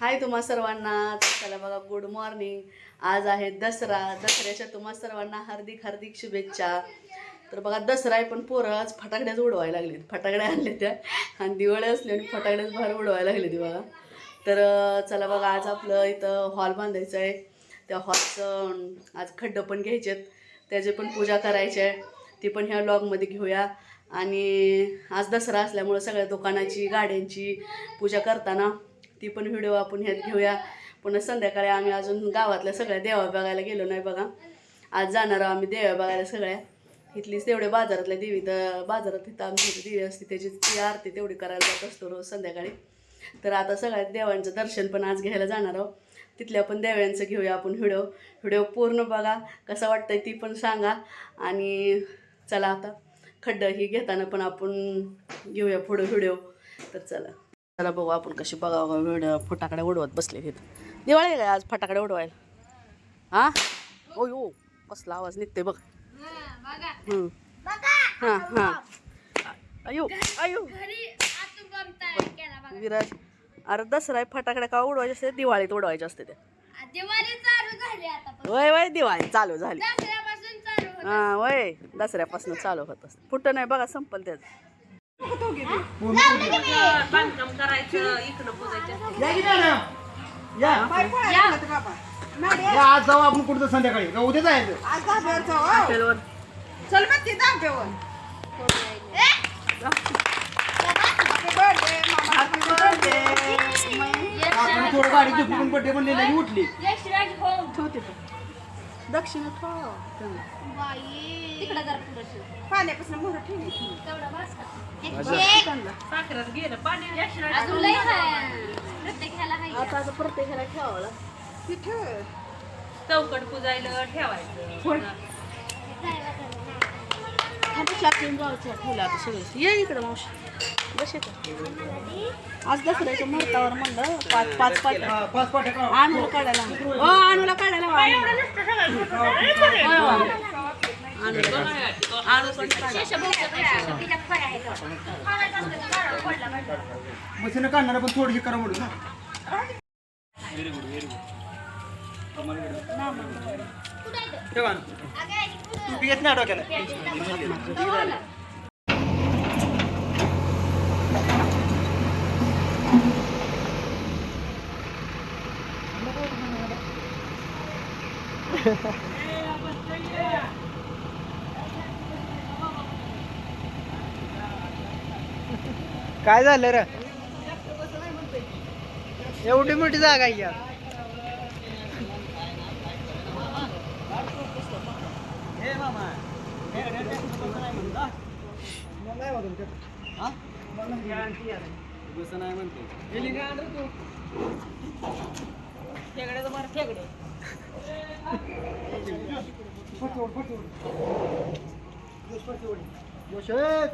हाय तुम्हा सर्वांना. चला बघा गुड मॉर्निंग आज आहे दसरा. दसऱ्याच्या तुम्हा सर्वांना हार्दिक हार्दिक शुभेच्छा. तर बघा दसरा आहे पण पोरं आज फटाकड्याच उडवायला लागलेत. फटाकड्या आणले त्या. आणि दिवाळी असले आणि फटाकड्याच बाहेर उडवायला लागले ती बघा. तर चला बघा आज आपलं इथं हॉल बांधायचं आहे. त्या हॉलचं आज खड्डं पण घ्यायचे आहेत त्याची पण पूजा करायची आहे. ती पण ह्या लॉगमध्ये घेऊया. आणि आज दसरा असल्यामुळं सगळ्या दुकानाची गाड्यांची पूजा करताना ती पण व्हिडिओ आपण ह्यात घेऊया. पुन्हा संध्याकाळी आम्ही अजून गावातल्या सगळ्या देवा बघायला गेलो नाही बघा. आज जाणार आहोत आम्ही देव्या बघायला सगळ्या. इथलीच तेवढे बाजारातल्या देवी तर बाजारात तिथं आमची देवी असते त्याची ती आरती तेवढी करायला जात असतो रोज संध्याकाळी. तर आता सगळ्या देवांचं दर्शन पण आज घ्यायला जाणार आहोत. तिथल्या पण देव्यांचं घेऊया आपण व्हिडिओ व्हिडिओ पूर्ण बघा कसं वाटतंय ती पण सांगा. आणि चला आता खड्डं ही घेताना पण आपण घेऊया पुढं व्हिडिओ तर चला. चला बघू आपण कशी बघावं व्हिडिओ फटाकडे उडवत बसले तिथं दिवाळी काय आज फटाकडे उडवायला? हां? ओ यो कसला आवाज निघते बघ. हां हां. अयो अयो. विराज अरे दसरा फटाकडे का उडवायचे असते दिवाळीत उडवायचे असते ते. वय वय दिवाळी चालू झाली. दसऱ्यापासून चालू होत. हा वय दसऱ्यापासून चालू होत असते. फुटं नाही बघा संपल त्याच. या की मॅडम या या आज जाऊ आपण कुठं संध्याकाळी. का उद्या जायचं? हॉटेलवर. चल मग तिथं आमच्यावर आपण थोडं गाडी झोपून बड्डे पण उठली. दक्षिण ठेव तिकडं जरा पुढं ठेव. पाण्यापासून मोहर ठेवली. तेवढं अजून लय. प्रत्येकाला. आता ठेवावं चौकट पुजायला ठेवायचं ये इकडं मावशी बस येतं आज दसऱ्याच्या मुहूर्तावर म्हणलं पाच पाच पाच हा, आणूला काढायला ओ आणूला काढायला मशीन काढणार पण थोडीशी करा म्हणून ठेवा तू येत नाही डोक्याला. काय झालं रे? एवढी मोठी जागा आहे यार. जोशे